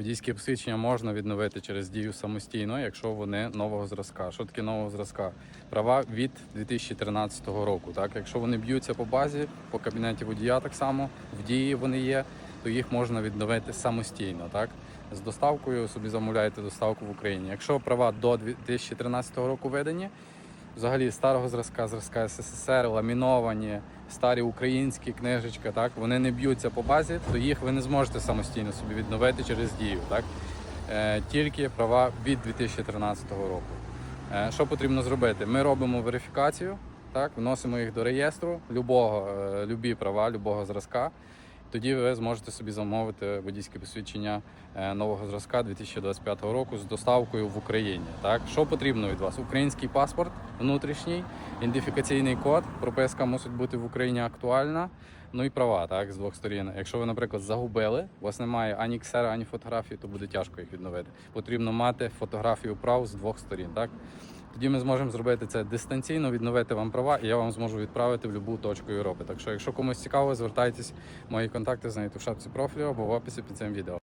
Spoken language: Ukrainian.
Водійське посвідчення можна відновити через дію самостійно, якщо вони нового зразка. Що таке нового зразка? Права від 2013 року. Так, якщо вони б'ються по базі, по кабінеті водія так само в дії вони є, то їх можна відновити самостійно. Так, з доставкою собі замовляєте доставку в Україні. Якщо права до 2013 року видані, взагалі старого зразка, зразка СССР, ламіновані, старі українські книжечки, так вони не б'ються по базі, то їх ви не зможете самостійно собі відновити через дію. Так? Е, тільки права від 2013 року. Е, що потрібно зробити? Ми робимо верифікацію, так, вносимо їх до реєстру любого, е, любі права, любого зразка. Тоді ви зможете собі замовити водійське посвідчення е, нового зразка 2025 року з доставкою в Україні. Так, що потрібно від вас? Український паспорт внутрішній, ідентифікаційний код, прописка мусить бути в Україні актуальна. Ну і права, так, з двох сторін. Якщо ви, наприклад, загубили, у вас немає ані ксера, ані фотографії, то буде тяжко їх відновити. Потрібно мати фотографію прав з двох сторін. Так? Тоді ми зможемо зробити це дистанційно, відновити вам права, і я вам зможу відправити в будь-яку точку Європи. Так що, якщо комусь цікаво, звертайтесь. Мої контакти знайдете в шапці профілю або в описі під цим відео.